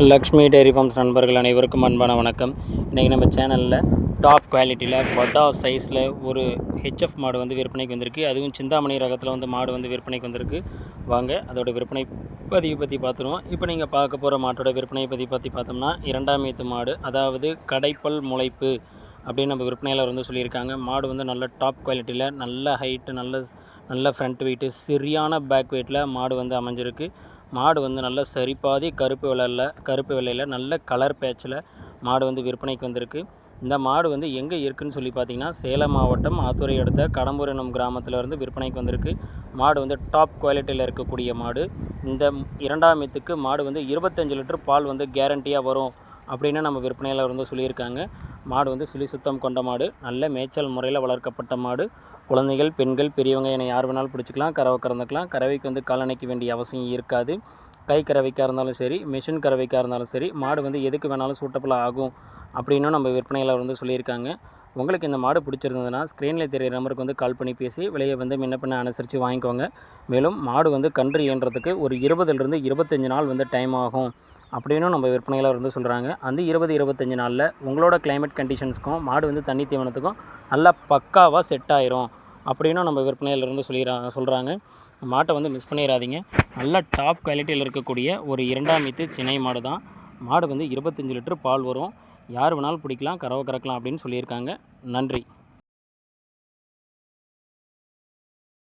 Lakshmi dairy forms நண்பர்கள் அனைவருக்கும் அன்பான வணக்கம். இன்றைக்கி நம்ம சேனலில் டாப் குவாலிட்டியில் பட்டா சைஸில் ஒரு ஹெச்எஃப் மாடு வந்து விற்பனைக்கு வந்திருக்கு. அதுவும் சிந்தாமணி ரகத்தில் வந்து மாடு வந்து விற்பனைக்கு வந்திருக்கு. வாங்க அதோட விற்பனை பதிவு பற்றி பார்த்துருவோம். இப்போ நீங்கள் பார்க்க போகிற மாட்டோட விற்பனை பதிவு பற்றி பார்த்தோம்னா இரண்டாம் ஏத்து மாடு அதாவது கடைப்பல் முளைப்பு அப்படின்னு நம்ம விற்பனையாளர் வந்து சொல்லியிருக்காங்க. மாடு வந்து நல்ல டாப் குவாலிட்டியில் நல்ல ஹைட்டு நல்ல நல்ல ஃப்ரண்ட் வெயிட்டு சரியான பேக் வெயிட்டில் மாடு வந்து அமைஞ்சிருக்கு. மாடு வந்து நல்ல சரிப்பாதி கருப்பு வெள்ளையில் கருப்பு வெள்ளையில் நல்ல கலர் பேச்சில் மாடு வந்து விற்பனைக்கு வந்திருக்கு. இந்த மாடு வந்து எங்கே இருக்குன்னு சொல்லி பார்த்தீங்கன்னா சேலம் மாவட்டம் ஆத்துரை அடுத்த கடம்பூர் எனும் கிராமத்தில் இருந்து விற்பனைக்கு வந்திருக்கு. மாடு வந்து டாப் குவாலிட்டியில் இருக்கக்கூடிய மாடு. இந்த இரண்டாம் மீத்துக்கு மாடு வந்து இருபத்தஞ்சு லிட்டர் பால் வந்து கேரண்டியாக வரும் அப்படின்னு நம்ம விற்பனையில் வந்து சொல்லியிருக்காங்க. மாடு வந்து சுழி சுத்தம் கொண்ட மாடு. நல்ல மேய்ச்சல் முறையில் வளர்க்கப்பட்ட மாடு. குழந்தைகள் பெண்கள் பெரியவங்க என யார் வேணாலும் பிடிச்சிக்கலாம் கறவை கறந்துக்கலாம். கறவைக்கு வந்து காலணைக்க வேண்டிய அவசியம் இருக்காது. கை கறவைக்காக இருந்தாலும் சரி மிஷின் கறவைக்காக இருந்தாலும் சரி மாடு வந்து எதுக்கு வேணாலும் சூட்டபிள் ஆகும் அப்படின்னும் நம்ம விற்பனையில் வந்து சொல்லியிருக்காங்க. உங்களுக்கு இந்த மாடு பிடிச்சிருந்ததுன்னா ஸ்க்ரீனில் தெரியிற நம்பருக்கு வந்து கால் பண்ணி பேசி விலையை வந்து முன்ன பின்ன அனுசரித்து வாங்கிக்கோங்க. மேலும் மாடு வந்து கன்று ஈன்றதுக்கு ஒரு இருபதுலேருந்து இருபத்தஞ்சி நாள் வந்து டைம் ஆகும். அப்படின்னும் நம்ம விற்பனையில் வந்து சொல்கிறாங்க அந்த இருபது இருபத்தஞ்சி நாளில் உங்களோட கிளைமேட் கண்டிஷன்ஸ்க்கும் மாடு வந்து தண்ணி தீவனத்துக்கும் நல்லா பக்காவாக செட் ஆயிரும் அப்படின்னும் நம்ம விற்பனையாளர் வந்து சொல்லிடுறா சொல்கிறாங்க மாட்டை வந்து மிஸ் பண்ணிடாதீங்க நல்ல டாப் குவாலிட்டியில் இருக்கக்கூடிய ஒரு இரண்டாம் மீத்து சினை மாடு தான். மாடு வந்து இருபத்தஞ்சி லிட்டர் பால் வரும். யார் வேணாலும் பிடிக்கலாம் கறவை கறக்கலாம் அப்படின்னு சொல்லியிருக்காங்க. நன்றி.